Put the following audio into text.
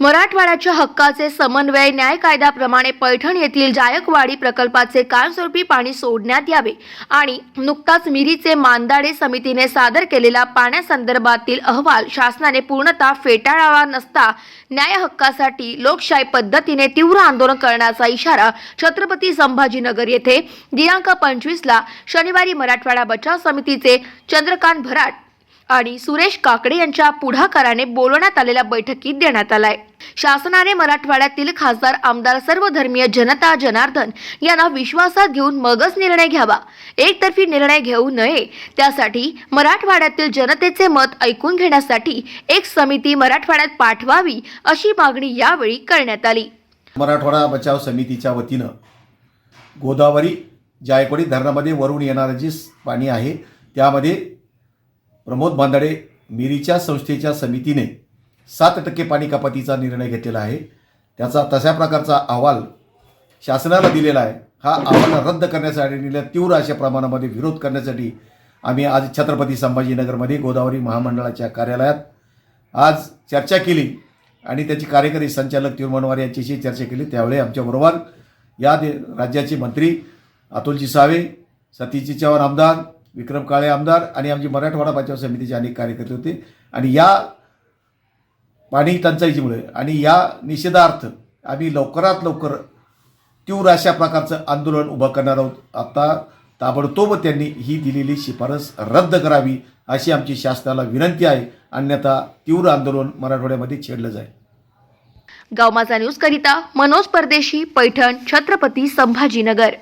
मराठवाड्याच्या हक्काचे समन्वय न्याय कायद्याप्रमाणे पैठण येथील जायकवाडी प्रकल्पाचे कायमस्वरूपी पाणी सोडण्यात यावे आणि नुकताच मिरीचे मांदाडे समितीने सादर केलेला पाण्यासंदर्भातील अहवाल शासनाने पूर्णतः फेटाळावा नसता न्याय हक्कासाठी लोकशाही पद्धतीने तीव्र आंदोलन करण्याचा इशारा छत्रपती संभाजीनगर येथे दिनांक पंचवीसला शनिवारी मराठवाडा बचाव समितीचे चंद्रकांत भराट आणि सुरेश काकडे यांच्या पुढाकाराने बोलवण्यात आलेल्या बैठकीत देण्यात आलाय. शासनाने मराठवाड्यातील खासदार आमदार सर्वधर्मीय जनता जनार्दन यांना विश्वासात घेऊन मगच निर्णय घ्यावा. एकतर्फी निर्णय घेऊ नये. त्यासाठी मराठवाड्यातील जनतेचे मत ऐकून घेण्यासाठी एक समिती मराठवाड्यात पाठवावी अशी मागणी यावेळी करण्यात आली. मराठवाडा बचाव समितीच्या वतीनं गोदावरी जायकवाडी धरणामध्ये वरून येणारं जे पाणी आहे त्यामध्ये प्रमोद बांदाडे मिरीच्या संस्थेच्या समितीने सात टक्के पाणी कपातीचा निर्णय घेतलेला आहे. त्याचा तशा प्रकारचा अहवाल शासनाला दिलेला आहे. हा अहवाल रद्द करण्यासाठी आणि तीव्र अशा प्रमाणामध्ये विरोध करण्यासाठी आम्ही आज छत्रपती संभाजीनगरमध्ये गोदावरी महामंडळाच्या कार्यालयात आज चर्चा केली आणि त्याची कार्यकारी संचालक तिरुमनवार यांच्याशी चर्चा केली. त्यावेळी आमच्याबरोबर या दे राज्याचे मंत्री अतुलजी सावे सतीजी चव्हाण आमदार विक्रम काळे आमदार आणि आमची मराठवाडा बचाव समितीचे अनेक कार्यकर्ते होते. आणि या पाणी टंचाईमुळे आणि या निषेधार्थ आम्ही लवकरात लवकर तीव्र अशा प्रकारचं आंदोलन उभं करणार आहोत. आता ताबडतोब त्यांनी ही दिलेली शिफारस रद्द करावी अशी आमची शासनाला विनंती आहे. अन्यथा तीव्र आंदोलन मराठवाड्यामध्ये छेडलं जाईल. गावमाचा न्यूज करिता मनोज परदेशी पैठण छत्रपती संभाजीनगर.